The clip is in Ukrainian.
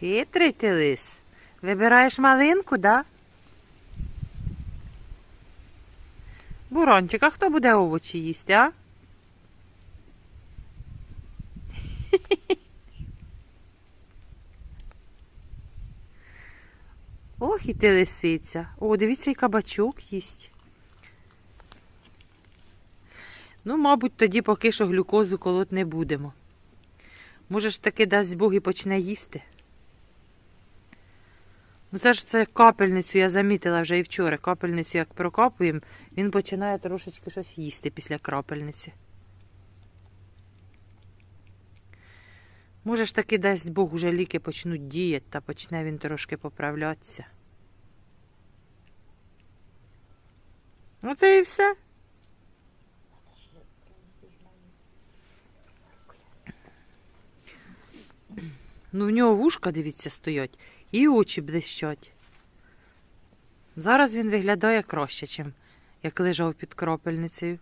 Хитрий ти лис. Вибираєш малинку, да? Бурончик, а хто буде овочі їсти, а? Ох, і ти лисиця. О, дивіться, і кабачок їсть. Ну, мабуть, тоді поки що глюкозу колоть не будемо. Може ж таки дасть Бог і почне їсти. Ну це ж це капельницю я замітила вже і вчора. Капельницю як прокапуємо, він починає трошечки щось їсти після крапельниці. Може ж таки дасть Бог уже ліки почнуть діяти та почне він трошки поправлятися. Ну це і все. Ну, в нього вушка, дивіться, стоять, і очі блищать. Зараз він виглядає краще, чим як лежав під кропельницею.